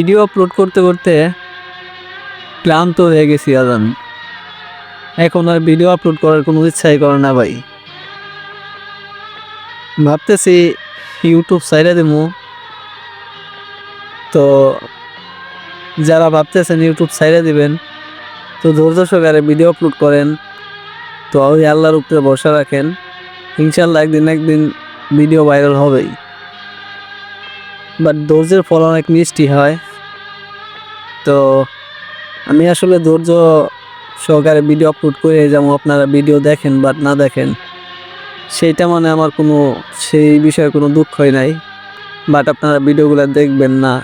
Video upload করতে করতে ক্লান্ত হয়ে গেছি আজ আমি। এখন আর ভিডিও আপলোড করার কোনো ইচ্ছাই করে না ভাই। ভাবতেছি ইউটিউব সাইডে দেবো তো যারা ভাবতেছেন ইউটিউব সাইডে দিবেন, তো ধৈর্য সহকারে ভিডিও আপলোড করেন। তো ওই আল্লাহর উপরে ভরসা রাখেন। ইনশাল্লাহ একদিন একদিন ভিডিও ভাইরাল হবেই। বাট ধৈর্যের ফল অনেক মিষ্টি হয়। তো আমি আসলে ধৈর্য সহকারে ভিডিও আপলোড করে যেমন আপনারা ভিডিও দেখেন বাট না দেখেন, সেইটা মানে আমার কোনো, সেই বিষয়ে কোনো দুঃখই নাই। বাট আপনারা ভিডিওগুলো দেখবেন না।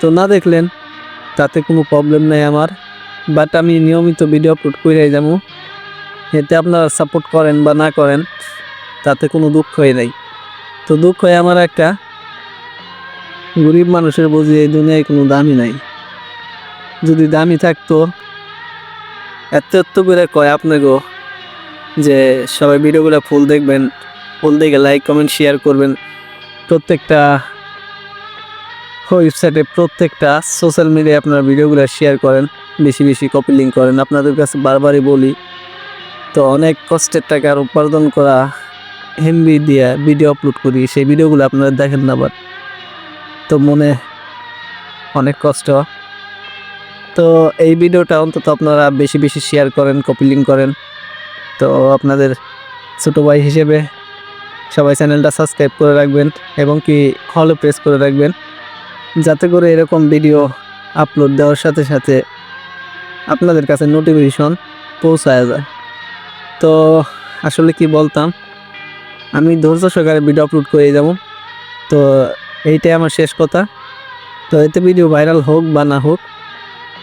তো না দেখলেন, তাতে কোনো প্রবলেম নেই আমার। বাট আমি নিয়মিত ভিডিও আপলোড করে যাব এতে আপনারা সাপোর্ট করেন বা না করেন, তাতে কোনো দুঃখই নেই। তো দুঃখ আমার একটা, গরিব মানুষের বুঝি এই দুনিয়ায় কোনো দামই নাই। যদি দামি থাকতো, এত এত করে কয় আপনাকেও যে সবাই ভিডিওগুলো ফুল দেখবেন, ফুল দেখে লাইক কমেন্ট শেয়ার করবেন। প্রত্যেকটা ওয়েবসাইটে প্রত্যেকটা সোশ্যাল মিডিয়ায় আপনার ভিডিওগুলো শেয়ার করেন, বেশি বেশি কপি লিঙ্ক করেন। আপনাদের কাছে বারবারই বলি, তো অনেক কষ্টের টাকার উপার্জন করা এমবি দিয়ে ভিডিও আপলোড করি, সেই ভিডিওগুলো আপনারা দেখেন না বাট তো মনে অনেক কষ্ট। তো এই ভিডিওটা অন্তত আপনারা বেশি বেশি শেয়ার করেন কপি লিঙ্ক করেন। তো আপনাদের ছোটো ভাই হিসেবে সবাই চ্যানেলটা সাবস্ক্রাইব করে রাখবেন এবং কি হলে প্রেস করে রাখবেন। যাতে করে এরকম ভিডিও আপলোড দেওয়ার সাথে সাথে আপনাদের কাছে নোটিফিকেশন পৌঁছায় যায়। তো আসলে কি বলতাম, আমি ধৈর্য সহকারে ভিডিও আপলোড করে যাব। তো এইটাই আমার শেষ কথা। তো এতে ভিডিও ভাইরাল হোক বা না হোক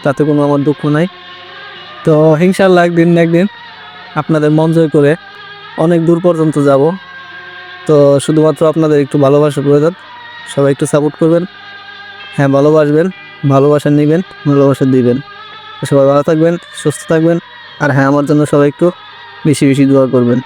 তাতে কোনো আমার দুঃখ নাই। তো ইনশাল্লাহ একদিন না একদিন আপনাদের মন জয় করে অনেক দূর পর্যন্ত যাব। তো শুধুমাত্র আপনাদের একটু ভালোবাসা প্রয়োজন। সবাই একটু সাপোর্ট করবেন। হ্যাঁ ভালোবাসবেন, ভালোবাসা নেবেন, ভালোবাসা দিবেন। সবাই ভালো থাকবেন, সুস্থ থাকবেন। আর হ্যাঁ আমার জন্য সবাই একটু বেশি বেশি দোয়া করবেন।